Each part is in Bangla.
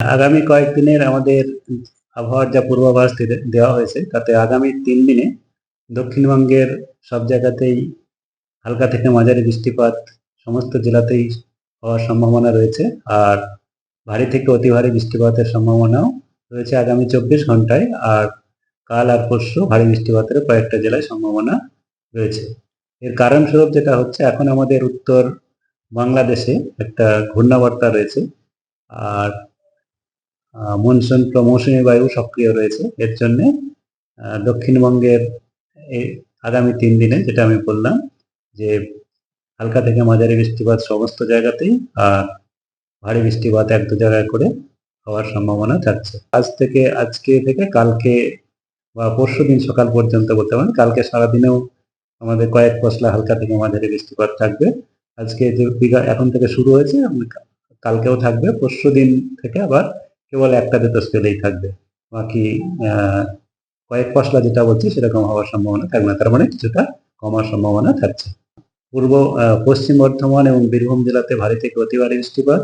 আগামী কয়েকদিনের আমাদের আবহাওয়ার যা পূর্বাভাস দেওয়া হয়েছে, তাতে আগামী তিন দিনে দক্ষিণবঙ্গের সব জায়গাতেই হালকা থেকে মাঝারি বৃষ্টিপাত সমস্ত জেলাতেই হওয়ার সম্ভাবনা রয়েছে, আর ভারী থেকে অতি ভারী বৃষ্টিপাতের সম্ভাবনাও রয়েছে আগামী চব্বিশ ঘন্টায়, আর কাল আর পরশু ভারী বৃষ্টিপাতের কয়েকটা জেলায় সম্ভাবনা রয়েছে। এর কারণস্বরূপ যেটা হচ্ছে, এখন আমাদের উত্তর বাংলাদেশে একটা ঘূর্ণাবর্তা রয়েছে, আর মনসুন মৌসুমী বায়ু সক্রিয় রয়েছে। এর জন্য দক্ষিণবঙ্গের আগামী তিন দিনে যেটা আমি বললাম, যে হালকা থেকে মাঝারি বৃষ্টিপাত সমস্ত জায়গাতেই আর ভারী বৃষ্টিপাত এক দু জায়গায় করে হওয়ার সম্ভাবনা থাকছে। আজ থেকে আজকে থেকে কালকে বা পরশু দিন সকাল পর্যন্ত বলতে পারেন, কালকে সারাদিনেও আমাদের কয়েক পশলা হালকা থেকে মাঝারি বৃষ্টিপাত থাকবে। আজকে যে এখন থেকে শুরু হয়েছে, কালকেও থাকবে, পরশু দিন থেকে আবার কেবল একটা দুটো স্পেলেই থাকবে। বাকি কয়েক পশলা যেটা বলছি সেরকম হওয়ার সম্ভাবনা থাকবে না। তার মানে কিছুটা কমার সম্ভাবনা থাকছে। পূর্ব পশ্চিম বর্ধমান এবং বীরভূম জেলাতে ভারী থেকে অতি ভারী বৃষ্টিপাত।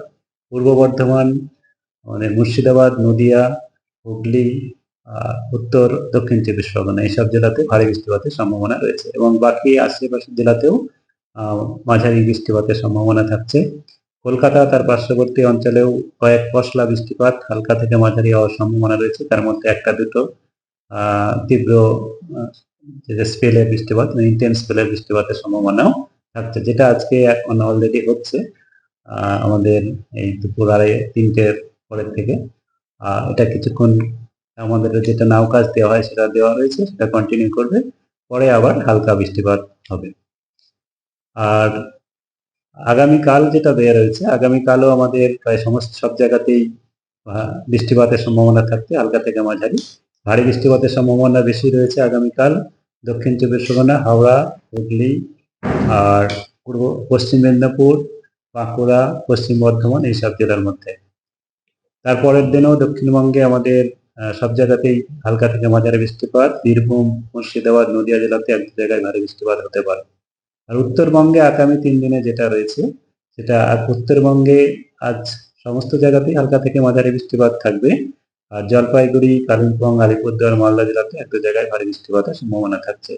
পূর্ব বর্ধমান মানে মুর্শিদাবাদ, নদিয়া, হুগলি উত্তর, দক্ষিণ চব্বিশ পরগনা এইসব জেলাতে ভারী বৃষ্টিপাতের সম্ভাবনা রয়েছে এবং বাকি আশেপাশের জেলাতেও মাঝারি বৃষ্টিপাতের সম্ভাবনা থাকছে। কলকাতা, তার পার্শ্ববর্তী অঞ্চলেও কয়েক পশলা বৃষ্টিপাত হালকা থেকে মাঝারি হওয়ার সম্ভাবনা রয়েছে। তার মধ্যে একটা দুটো তীব্র স্পেলের বৃষ্টিপাত ইন্টেন্স স্পেলের বৃষ্টিপাতের সম্ভাবনাও থাকছে, যেটা আজকে এখন অলরেডি হচ্ছে আমাদের এই দুপুর আড়াই, তিনটের পরের থেকে। এটা কিছুক্ষণ আমাদের যেটা নাও কাজ দেওয়া হয় সেটা দেওয়া রয়েছে, সেটা কন্টিনিউ করবে, পরে আবার হালকা বৃষ্টিপাত হবে। আর আগামীকাল যেটা দেওয়া রয়েছে, আগামীকালও আমাদের প্রায় সমস্ত সব জায়গাতেই বৃষ্টিপাতের সম্ভাবনা থাকছে। হালকা থেকে মাঝারি। ভারী বৃষ্টিপাতের সম্ভাবনা বেশি রয়েছে আগামীকাল। দক্ষিণ চব্বিশ পরগনা, হাওড়া, হুগলি আর পূর্ব, পশ্চিম মেদিনীপুর, বাঁকুড়া, পশ্চিম বর্ধমান এইসব জেলার মধ্যে। তারপরের দিনও দক্ষিণবঙ্গে আমাদের সব জায়গাতেই হালকা থেকে মাঝারি বৃষ্টিপাত। বীরভূম, মুর্শিদাবাদ, নদিয়া জেলাতে এক জায়গায় ভারী বৃষ্টিপাত হতে পারে। আর উত্তরবঙ্গে আগামী তিন দিনে যেটা রয়েছে, সেটা উত্তরবঙ্গে আজ সমস্ত জায়গাতেই হালকা থেকে মাঝারি বৃষ্টিপাত থাকবে। আর জলপাইগুড়ি, কালিম্পং, আলিপুরদুয়ার, মালদা জেলাতে এক জায়গায় ভারী বৃষ্টিপাতের সম্ভাবনা থাকছে।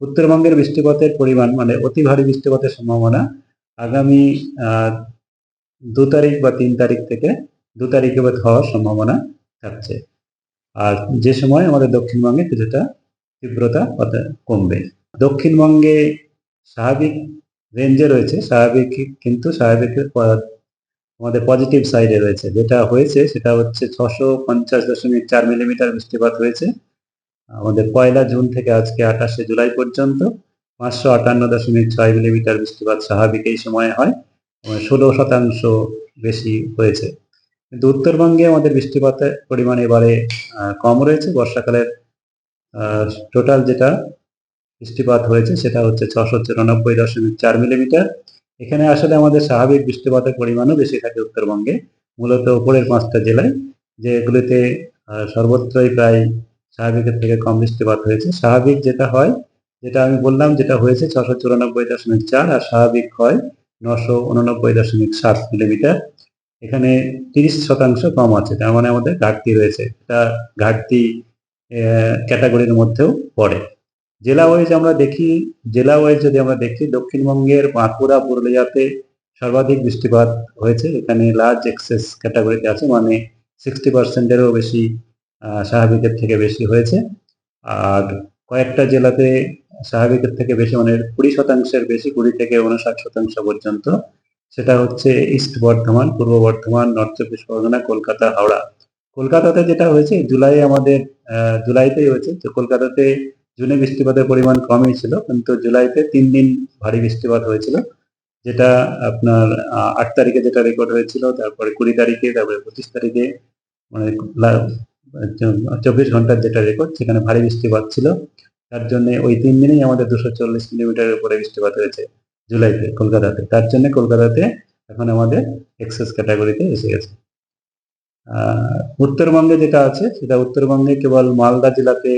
উত্তরবঙ্গের বৃষ্টিপাতের পরিমাণ মানে অতি ভারী বৃষ্টিপাতের সম্ভাবনা আগামী দু তারিখ বা তিন তারিখ থেকে দু তারিখে বাদ হওয়ার সম্ভাবনা থাকছে। আর যে সময় আমাদের দক্ষিণবঙ্গে কিছুটা তীব্রতা কমবে। দক্ষিণবঙ্গে স্বাভাবিক রেঞ্জে রয়েছে, স্বাভাবিক কিন্তু স্বাভাবিকের আমাদের পজিটিভ সাইডে রয়েছে। যেটা হয়েছে সেটা হচ্ছে ছশো পঞ্চাশ দশমিক চার মিলিমিটার বৃষ্টিপাত হয়েছে। আমাদের পয়লা জুন থেকে আজকে আঠাশে জুলাই পর্যন্ত পাঁচশো আটান্ন দশমিক ছয় মিলিমিটার বৃষ্টিপাত স্বাভাবিক এই সময়ে হয়। ষোলো শতাংশ বেশি হয়েছে। কিন্তু উত্তরবঙ্গে আমাদের বৃষ্টিপাতের পরিমাণ এবারে কম রয়েছে। বর্ষাকালের টোটাল যেটা বৃষ্টিপাত হয়েছে সেটা হচ্ছে ছশো চুরানব্বই দশমিক চার মিলিমিটার। এখানে আসলে আমাদের স্বাভাবিক বৃষ্টিপাতের পরিমাণও বেশি থাকে উত্তরবঙ্গে মূলত উপরের পাঁচটা জেলায় যেগুলিতে আহ, সর্বত্রই প্রায় স্বাভাবিকের থেকে কম বৃষ্টিপাত হয়েছে। স্বাভাবিক যেটা হয় যেটা আমি বললাম যেটা হয়েছে ছশো চুরানব্বই দশমিক চার আর স্বাভাবিক হয় নশো উননব্বই দশমিক সাত মিলিমিটার। এখানে তিরিশ শতাংশ কম আছে তার মানে আমাদের ঘাটতি রয়েছে। এটা ঘাটতি ক্যাটাগরির মধ্যেও পড়ে। জেলা ওয়াইজ আমরা দেখি, জেলা ওয়াইজ যদি আমরা দেখি, দক্ষিণবঙ্গের বাঁকুড়া, পুরুলিয়াতে সর্বাধিক বৃষ্টিপাত হয়েছে। এখানে লার্জ এক্সেস ক্যাটাগরিতে আছে মানে সিক্সটি পার্সেন্টেরও বেশি স্বাভাবিকের থেকে বেশি হয়েছে। আর কয়েকটা জেলাতে স্বাভাবিকের থেকে বেশি মানে কুড়ি শতাংশের বেশি, কুড়ি থেকে উনষাট শতাংশ পর্যন্ত। সেটা হচ্ছে ইস্ট বর্ধমান, পূর্ব বর্ধমান নর্থ চব্বিশ পরগনা, কলকাতা, হাওড়া। কলকাতাতে যেটা হয়েছে, জুলাই আমাদের জুলাইতেই হয়েছে। তো কলকাতাতে জুনে বৃষ্টিপাতের পরিমাণ কমই ছিল, কিন্তু জুলাইতে তিন দিন ভারী বৃষ্টিপাত হয়েছিল, যেটা আপনার আট তারিখে যেটা রেকর্ড হয়েছিল, তারপরে কুড়ি তারিখে, তারপরে পঁচিশ তারিখে মানে চব্বিশ ঘণ্টার যেটা রেকর্ড সেখানে ভারী বৃষ্টিপাত ছিল। তার জন্য ওই তিন দিনেই আমাদের দুশো চল্লিশ মিলিমিটারের উপরে বৃষ্টিপাত হয়েছে জুলাইতে, কলকাতাতে। তার জন্য কলকাতাতে এখন আমাদের এক্সেস ক্যাটাগরিতে এসে গেছে। উত্তরবঙ্গে যেটা আছে, সেটা উত্তরবঙ্গে কেবল মালদা জেলাতে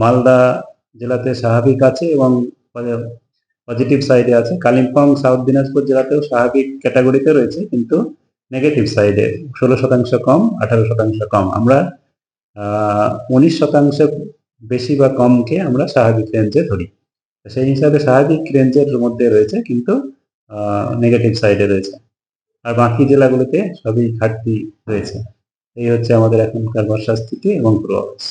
মালদা জেলাতে স্বাভাবিক আছে এবং পজিটিভ সাইডে আছে। কালিম্পং সাউথ দিনাজপুর জেলাতেও স্বাভাবিক ক্যাটাগরিতে রয়েছে, কিন্তু নেগেটিভ সাইডে ষোলো শতাংশ কম, আঠারো শতাংশ কম। আমরা উনিশ শতাংশ বেশি বা কমকে আমরা স্বাভাবিক রেঞ্জে ধরি। সেই হিসাবে স্বাভাবিক রেঞ্জের মধ্যে রয়েছে, কিন্তু নেগেটিভ সাইডে রয়েছে। আর বাকি জেলাগুলোতে সবই ঘাটতি রয়েছে। এই হচ্ছে আমাদের এখনকার বর্ষার স্থিতি এবং পূর্বাভাস।